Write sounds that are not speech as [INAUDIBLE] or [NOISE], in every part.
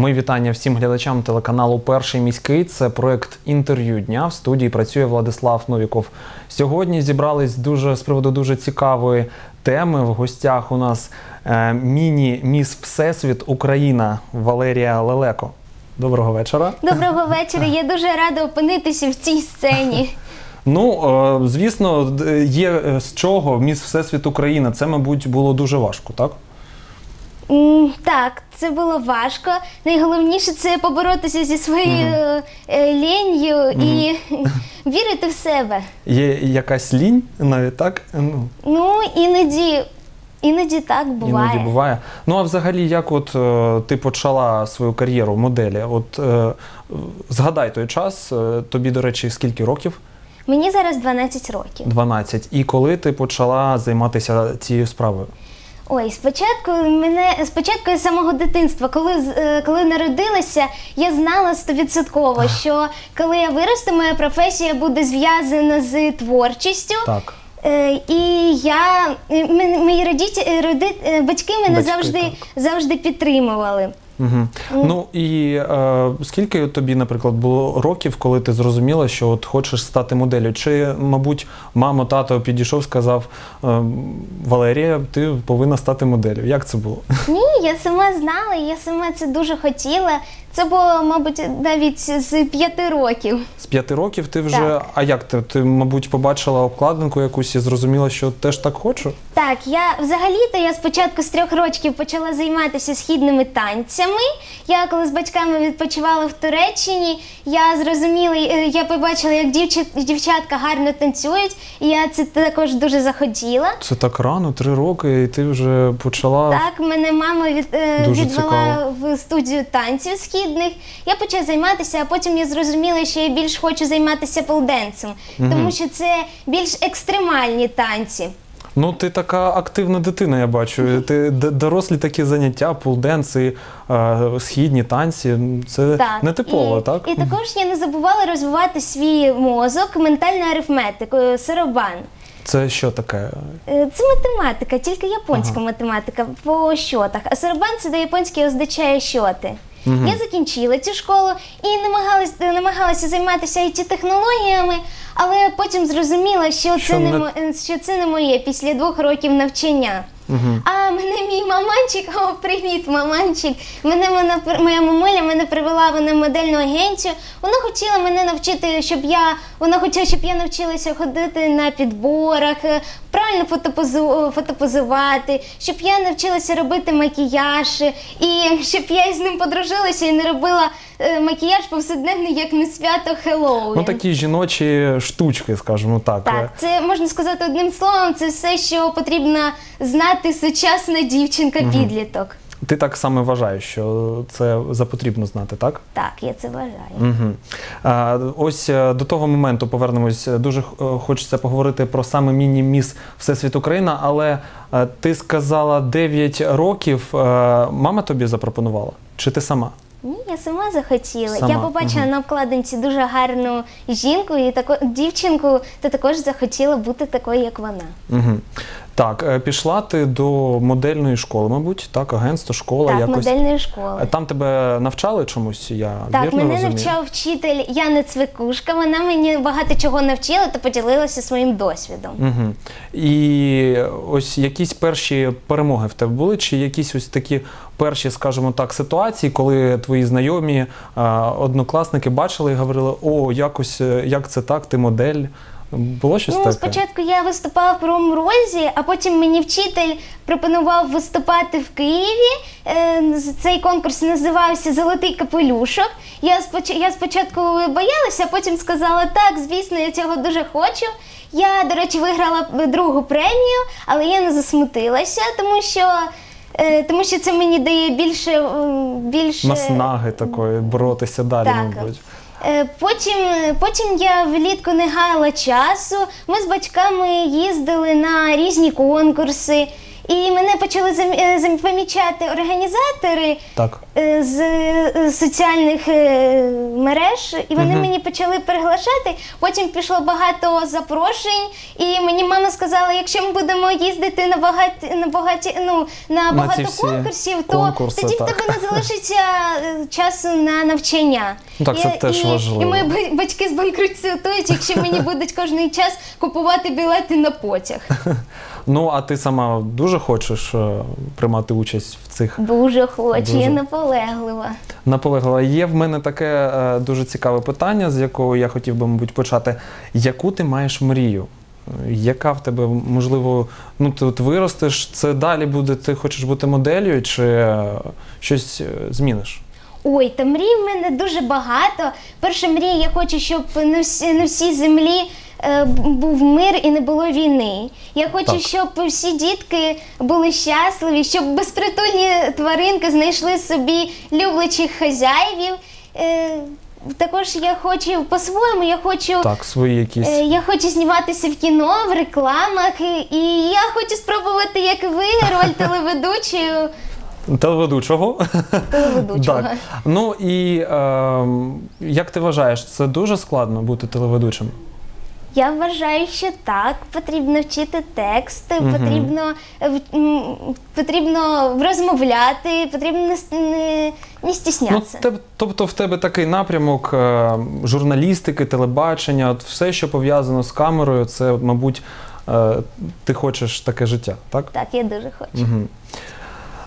Ми вітання всім глядачам телеканалу Перший міський. Це проект інтерв'ю дня. В студії працює Владислав Новіков. Сьогодні зібрались дуже з приводу дуже цікавої теми. В гостях у нас е, міні-міс Всесвіт Україна Валерія Лелеко. Доброго вечора. Доброго вечора. Я дуже рада опинитися в цій сцені. [LAUGHS] Ну, е, звісно, є е, з чого міс Всесвіт Україна. Це, мабуть, було дуже важко, так? Так, це було важко. Найголовніше це поборотися зі своєю е, лінью і [LAUGHS] вірити в себе. Є якась лінь, навіть так? Ну, Ну, іноді, іноді так буває. Іноді буває. Ну а взагалі, як от е, ти почала свою кар'єру моделі? От е, згадай той час, е, тобі, до речі, скільки років? Мені зараз 12 років. 12. І коли ти почала займатися цією справою? Ой, спочатку мене спочатку з самого дитинства, коли е, коли народилася, я знала стовідсотково, що коли я виросту, моя професія буде зв'язана з творчістю. Так. Е, і я мої родіті, е, роди, батьки мене Батьки, завжди так. завжди підтримували. Угу. Ну і е, скільки тобі, наприклад, було років, коли ти зрозуміла, що от хочеш стати моделлю? Чи, мабуть, мама, тато підійшов, сказав е, Валерія, ти повинна стати моделлю. Як це було? Ні, я сама знала, я сама це дуже хотіла. Це було, мабуть, навіть з п'яти років. З п'яти років ти вже. Так. А як ти? Ти, мабуть, побачила обкладинку якусь і зрозуміла, що теж так хочу? Так, я взагалі-то я спочатку з трьох років почала займатися східними танцями. Я коли з батьками відпочивала в Туреччині, я зрозуміла, е, я побачила, як дівчат, дівчатка гарно танцюють, і я це також дуже захотіла. Це так рано, три роки, і ти вже почала. Так, мене мама від, е, Дуже відвела цікаво. в студію танців східних. Я почала займатися, а потім я зрозуміла, що я більш хочу займатися полденсом, тому що це більш екстремальні танці. Ну, ти така активна дитина, я бачу. Ти д- дорослі такі заняття, пулденси, е, східні танці. Це нетипово, і, так? І також я не забувала розвивати свій мозок, ментальну арифметику, сиробан. Це що таке? Е, Це математика, тільки японська математика по щотах. А сиробан це до японськи означає щоти. Я закінчила цю школу і намагалась, намагалася займатися it технологіями, але потім зрозуміла, що, Що це не е, що це не моє після двох років навчання. А мене мій маманчик, о, привіт, маманчик. Мене вона моя мамуля мене привела вона в модельну агенцію. Вона хотіла мене навчити, щоб я вона хотіла, щоб я навчилася ходити на підборах, е, правильно фотопозу, фотопозувати, щоб я навчилася робити макіяж, і щоб я з ним подружилася і не робила е, макіяж повсякденний, як не свято Хеллоуін. Ну такі жіночі штучки, скажімо так. Так, це можна сказати одним словом, це все, що потрібно знати сучасна дівчинка-підліток. Ти так само вважаєш, що це за потрібно знати, так? Так, я це вважаю. Угу. А, ось е, до того моменту повернемось. Дуже е, хочеться поговорити про саме міні-міс Всесвіт Україна, але е, ти сказала 9 років. Мама тобі запропонувала? Чи ти сама? Ні, я сама захотіла. Сама, Я побачила на обкладинці дуже гарну жінку і таку дівчинку, та також захотіла бути такою, як вона. Угу. Так, е, пішла ти до модельної школи, мабуть, так, агентство, школа так, якось. модельної школи. Е, Там тебе навчали чомусь, я Так, вірно мене розумію? навчав вчитель Яна Цвикушка. Вона мені багато чого навчила та поділилася своїм досвідом. Угу. І ось якісь перші перемоги в тебе були, чи якісь ось такі перші, скажімо так, ситуації, коли твої знайомі однокласники бачили і говорили, о, якось е, як це так, ти модель. Було щось Ну, таке? спочатку я виступала в Кривому Розі, а потім мені вчитель пропонував виступати в Києві. Е, Цей конкурс називався Золотий капелюшок. Я, споч... я спочатку боялася, а потім сказала так, звісно, я цього дуже хочу. Я, до речі, виграла другу премію, але я не засмутилася, тому що, е, тому що це мені дає більше, більше Наснаги такої боротися далі, Так. мабуть. Е, Потім, потім я влітку не гаяла часу. Ми з батьками їздили на різні конкурси. І мене почали е, помічати організатори Так. Е, з е, соціальних е, мереж, і вони мені почали приглашати. Потім пішло багато запрошень, і мені мама сказала, якщо ми будемо їздити на багаті на багаті, ну на багато всі конкурсів, то конкурси, тоді в тебе не [LAUGHS] залишиться часу на навчання. Так, це І- теж і, важливо. І мої батьки збанкрутують, якщо мені [LAUGHS] будуть кожний час купувати білети на потяг. Ну, а ти сама дуже хочеш приймати участь в цих Дуже хочу, Дуже. я наполеглива. Наполеглива. Є в мене таке е, дуже цікаве питання, з якого я хотів би, мабуть, почати. Яку ти маєш мрію? Яка в тебе, можливо, ну ти от виростеш, це далі буде, ти хочеш бути моделлю, чи е, щось е, зміниш? Ой, та мрій в мене дуже багато. Перша мрія, я хочу, щоб на всі, на всій землі е, був мир і не було війни. Я хочу, Так. щоб всі дітки були щасливі, щоб безпритульні тваринки знайшли собі люблячих хазяївів. Е, також я хочу по-своєму, я хочу. Так, свої якісь. Е, Я хочу зніматися в кіно, в рекламах, і- і я хочу спробувати, як ви, роль [LAUGHS] телеведучої. Телеведучого. телеведучого. Так. Ну і е, як ти вважаєш, це дуже складно бути телеведучим? Я вважаю, що так. Потрібно вчити тексти, Мгм. потрібно, потрібно розмовляти, потрібно не, не, Ну, стіснятися. те- тобто в тебе такий напрямок е, журналістики, телебачення, от все, що пов'язано з камерою, це, мабуть, е, ти хочеш таке життя, так? Так, я дуже хочу. Угу.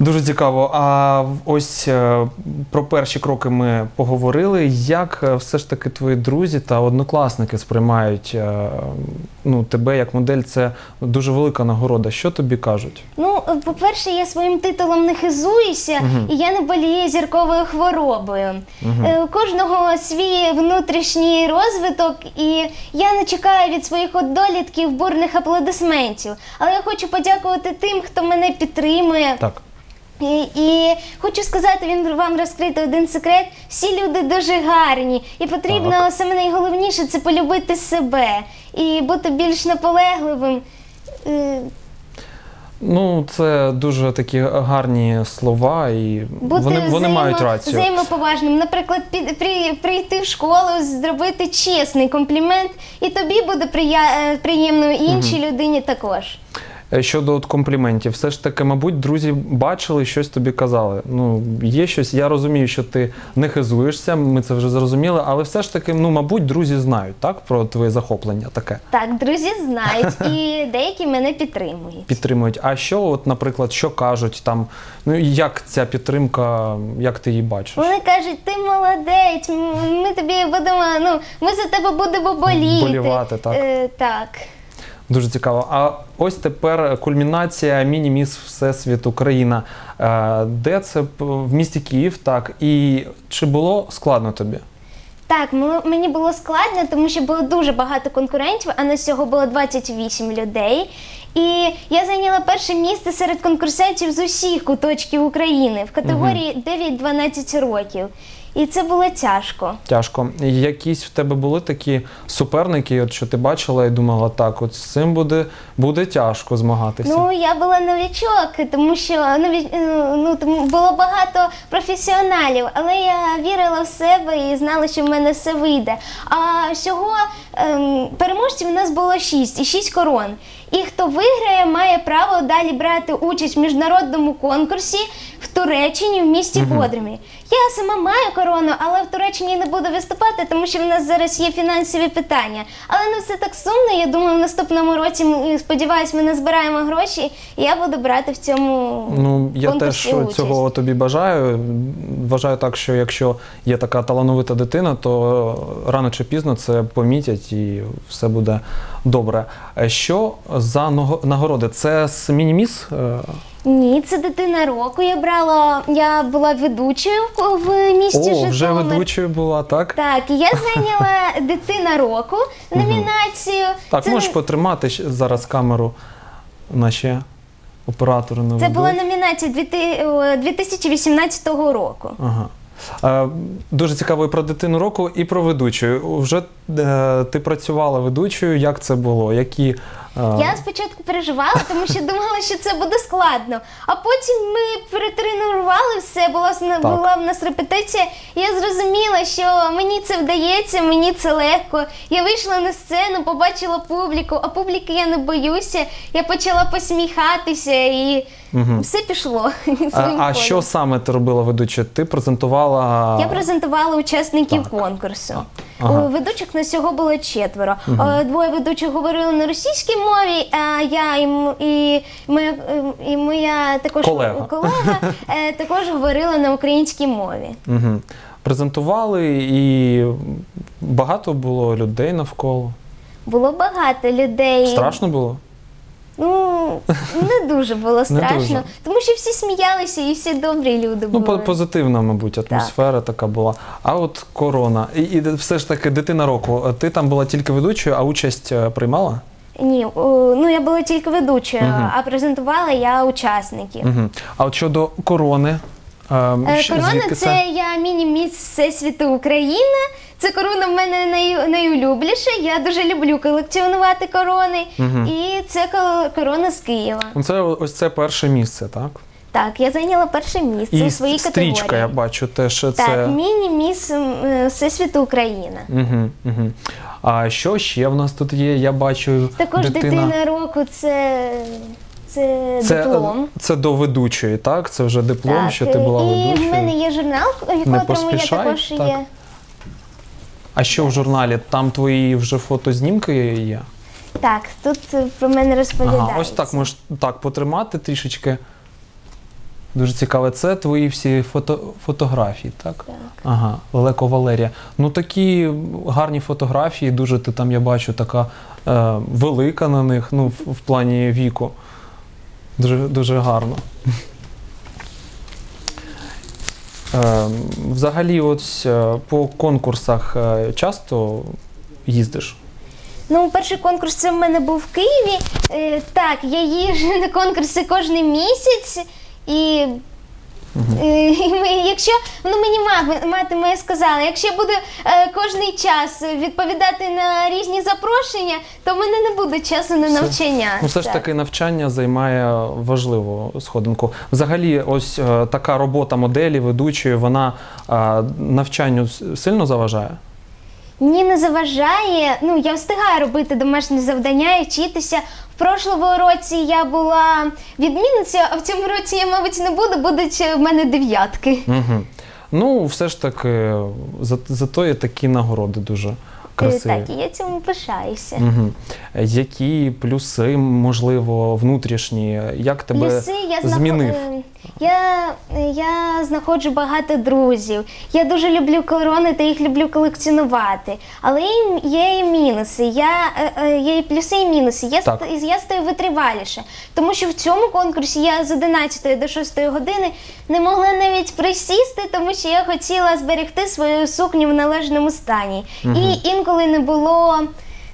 Дуже цікаво. А ось е, про перші кроки ми поговорили. Як е, все ж таки твої друзі та однокласники сприймають е, ну, тебе як модель? Це дуже велика нагорода. Що тобі кажуть? Ну, по-перше, я своїм титулом не хизуюся, Мгм. і я не болію зірковою хворобою. Мгм. Е, У кожного свій внутрішній розвиток, і я не чекаю від своїх одолітків бурних аплодисментів. Але я хочу подякувати тим, хто мене підтримує. Так. І, і хочу сказати він вам розкрити один секрет. Всі люди дуже гарні, і потрібно Так. саме найголовніше це полюбити себе і бути більш наполегливим. Е, Ну, це дуже такі гарні слова, і Бути вони, вони взаємо- мають рацію. взаємоповажним. Наприклад, під, при, прийти в школу, зробити чесний комплімент, і тобі буде прия, е, приємно, і іншій людині також. Е, Щодо от компліментів, все ж таки, мабуть, друзі бачили, щось тобі казали. Ну, є щось, я розумію, що ти не хизуєшся, ми це вже зрозуміли, але все ж таки, ну, мабуть, друзі знають, так, про твоє захоплення таке. Так, друзі знають, і деякі мене підтримують. Підтримують. А що, от, наприклад, що кажуть там, ну як ця підтримка, як ти її бачиш? Вони кажуть, ти молодець, ми тобі будемо, ну, ми за тебе будемо боліти. Болівати, так. Е, так. Дуже цікаво. А ось тепер кульмінація міні-міс Всесвіт Україна. Е, Де це в місті Київ, так? І чи було складно тобі? Так, мені було складно, тому що було дуже багато конкурентів, а на всього було 28 людей. І я зайняла перше місце серед конкурсантів з усіх куточків України в категорії 9-12 років. І це було тяжко. Тяжко. Якісь в тебе були такі суперники, от що ти бачила і думала, так, от з цим буде, буде тяжко змагатися. Ну, я була новічок, тому що нові... е, ну, тому було багато професіоналів, але я вірила в себе і знала, що в мене все вийде. А всього ем, переможців у нас було шість і шість корон. І хто виграє, має право далі брати участь в міжнародному конкурсі в Туреччині в місті Бодримі. Я сама маю корону, але в Туреччині не буду виступати, тому що в нас зараз є фінансові питання. Але не все так сумно. Я думаю, в наступному році м, сподіваюсь, ми назбираємо гроші, і я буду брати в цьому Ну, я теж участь. цього тобі бажаю. Вважаю так, що якщо є така талановита дитина, то рано чи пізно це помітять і все буде добре. Е, Що за наго- нагороди? Це з мініміс? Ні, це дитина року. Я брала, я була ведучою в- місті О, вже ведучою була, так? Так, і я [LAUGHS] зайняла дитина року номінацію. Так, Це можеш не- потримати щ- зараз камеру наші оператори не Це ведуть. була номінація 2000 о, 2018 року. Ага. Е, Дуже цікаво і про дитину року, і про ведучу. Вже е, ти працювала ведучою. Як це було? Які Я спочатку переживала, тому що думала, що це буде складно. А потім ми перетренували все, була, була в нас репетиція, і я зрозуміла, що мені це вдається, мені це легко. Я вийшла на сцену, побачила публіку, а публіки я не боюся. Я почала посміхатися і все пішло. [LAUGHS] а, своїм а ходом. що саме ти робила ведучою? Ти презентувала Я презентувала учасників Так. конкурсу. Ага. У Ведучих на всього було четверо. Е, Двоє ведучих говорили на російській мові, а я і, м- і, моя, і моя також Колега. колега е, [LAUGHS] також говорила на українській мові. Угу. Презентували і багато було людей навколо. Було багато людей. Страшно було? Ну не дуже було страшно, дуже. тому що всі сміялися і всі добрі люди Ну, були. Ну, позитивна, мабуть, атмосфера така була. А от корона. І, і все ж таки, дитина року. Ти там була тільки ведучою, а участь е, приймала? Ні, ну я була тільки ведучою, угу. а презентувала я учасників. Угу. А от щодо корони. Е, Е, Корона це я міні-міс Всесвіту Україна. Це корона в мене най, найулюбліша. Я дуже люблю колекціонувати корони. І це ко- корона з Києва. Ну, Це ось це перше місце, так? Так, я зайняла перше місце у своїй стрічка, категорії. я бачу, теж це. Так, міні-міс е, Всесвіту Україна. Угу, угу. А що ще в нас тут є? Я бачу Також дитина. дитина року це, це, Це, диплом. це до ведучої, так? Це вже диплом, так, що ти була і в мене є журнал, в котрому я поспішай, також так. є. А що в журналі? Там твої вже фотознімки є? Так, тут е, про мене розповідається. Ага, ось так можеш так потримати трішечки. Дуже цікаво. Це твої всі фото, фотографії, так? Так. Ага, Лелеко Валерія. Ну такі гарні фотографії, дуже ти там, я бачу, така е, велика на них, ну, в, в плані віку. Дуже, дуже гарно. Е, взагалі, ось е, по конкурсах е, часто їздиш? Ну, перший конкурс це в мене був в Києві. Е, так, я їжджу на конкурси кожен місяць. І, е, і ми, якщо ну мені мама, мати моя сказала, якщо я буду е, кожний час відповідати на різні запрошення, то в мене не буде часу на Все. навчання. Ну, все ж Так. таки навчання займає важливу сходинку. Взагалі, ось е, така робота моделі, ведучої, вона е, навчанню с- сильно заважає? Ні, не заважає. Ну, я встигаю робити домашні завдання і вчитися. В прошлому році я була відмінницею, а в цьому році я, мабуть, не буду, будуть в мене дев'ятки. Угу. Ну, все ж таки, за, зато є такі нагороди дуже красиві. Так, і я цьому пишаюся. Угу. Які плюси, можливо, внутрішні? Як тебе Плюси я знаход- змінив? е, Я, я знаходжу багато друзів. Я дуже люблю корони та їх люблю колекціонувати. Але є- є і мінуси. Я, е, е, є і плюси, і мінуси. Я, Так. ст- я стаю витриваліше. Тому що в цьому конкурсі я з 11 до 6 години не могла навіть присісти, тому що я хотіла зберегти свою сукню в належному стані. І інколи не було.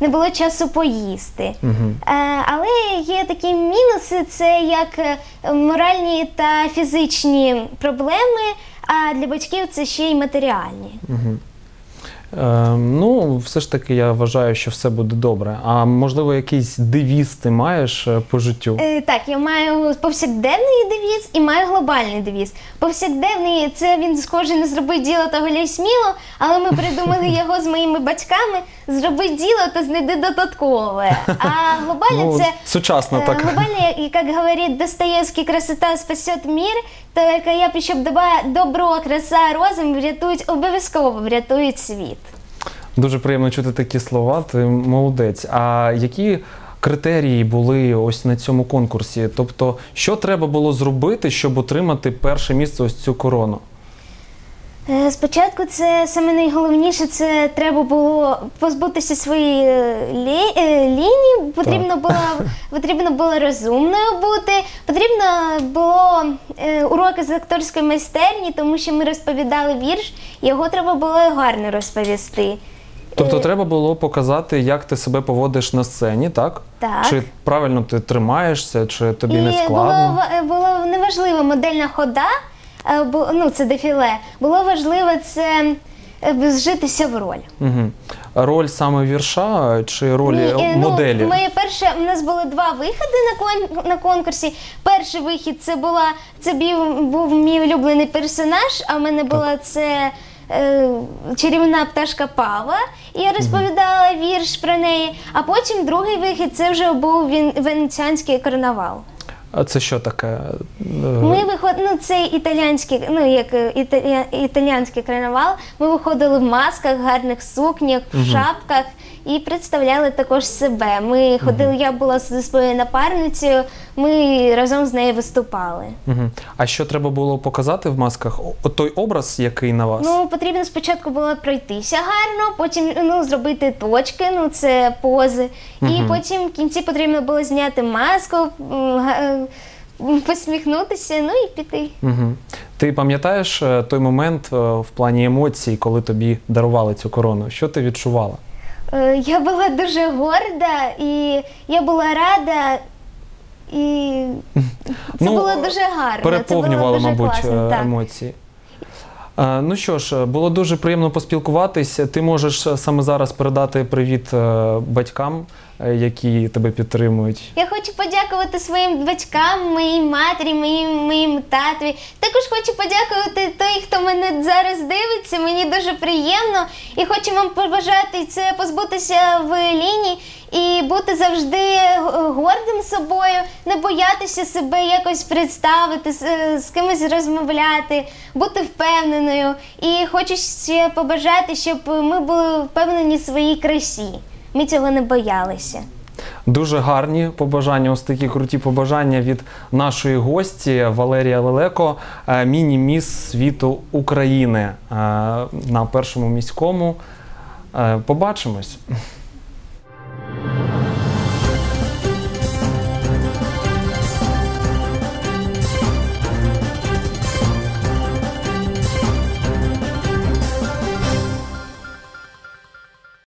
Не було часу поїсти. Угу. Е, але є такі мінуси: це як е, моральні та фізичні проблеми, а для батьків це ще й матеріальні. Е, ну, все ж таки, я вважаю, що все буде добре. А можливо, якийсь девіз ти маєш е, по життю? Е, так, я маю повсякденний девіз і маю глобальний девіз. Повсякденний це він схоже не зробить діло та гуляй сміло, але ми придумали його з моїми батьками. Зроби діло та знайди додаткове. А [LAUGHS] глобальний Ну, це сучасно Э, так. Глобально, и как говорит Достоевский, красота спасет мир, только я б доба добро, краса, розум врятують, обов'язково врятують світ. Дуже приємно чути такі слова. Ти молодець. А які критерії були ось на цьому конкурсі? Тобто, що треба було зробити, щоб отримати перше місце ось цю корону? Е, Спочатку це саме найголовніше, це треба було позбутися своєї е, лі, е, лінії. Потрібно було, потрібно було розумною бути. Потрібно було уроки з акторської майстерні, тому що ми розповідали вірш, його треба було гарно розповісти. Тобто, треба було показати, як ти себе поводиш на сцені, так? Так. Чи правильно ти тримаєшся, чи тобі не складно? було, було неважливо модельна хода, ну, це дефіле, було важливо це е, вжитися в роль. Угу. Роль саме вірша чи роль Ні, е, моделі? Ну, моє перше, у нас було два виходи на, кон, на конкурсі. Перший вихід це була це був, був мій улюблений персонаж, а в мене була це. е, Чарівна пташка Пава, і я розповідала вірш про неї. А потім другий вихід це вже був він, венеціанський карнавал. А це що таке? Е, Ми виходили, ну це італійський, ну як е, італія, італійський карнавал. Ми виходили в масках, гарних сукнях, в шапках і представляли також себе. Ми ходили, я була зі своєю напарницею, ми разом з нею виступали. Угу. А що треба було показати в масках? О- той образ, який на вас? Ну, потрібно спочатку було пройтися гарно, потім ну, зробити точки, ну це пози. І потім в кінці потрібно було зняти маску, е, посміхнутися, ну і піти. Угу. Ти пам'ятаєш е, той момент е, в плані емоцій, коли тобі дарували цю корону? Що ти відчувала? Я була дуже горда і я була рада. І це Ну, було дуже гарно. Переповнювало, це було дуже мабуть, класно, е, так. емоції. Е, Ну що ж, було дуже приємно поспілкуватись. Ти можеш саме зараз передати привіт е, батькам, які тебе підтримують. Я хочу подякувати своїм батькам, моїй матері, моїм, моїм татові. Також хочу подякувати той, хто мене зараз дивиться. Мені дуже приємно. І хочу вам побажати це позбутися в лінії і бути завжди гордим собою, не боятися себе якось представити, з, з кимось розмовляти, бути впевненою. І хочу ще побажати, щоб ми були впевнені в своїй красі. Ми цього не боялися. Дуже гарні побажання, ось такі круті побажання від нашої гості Валерія Лелеко, е, міні-міс світу України е, на першому міському. Е, Побачимось.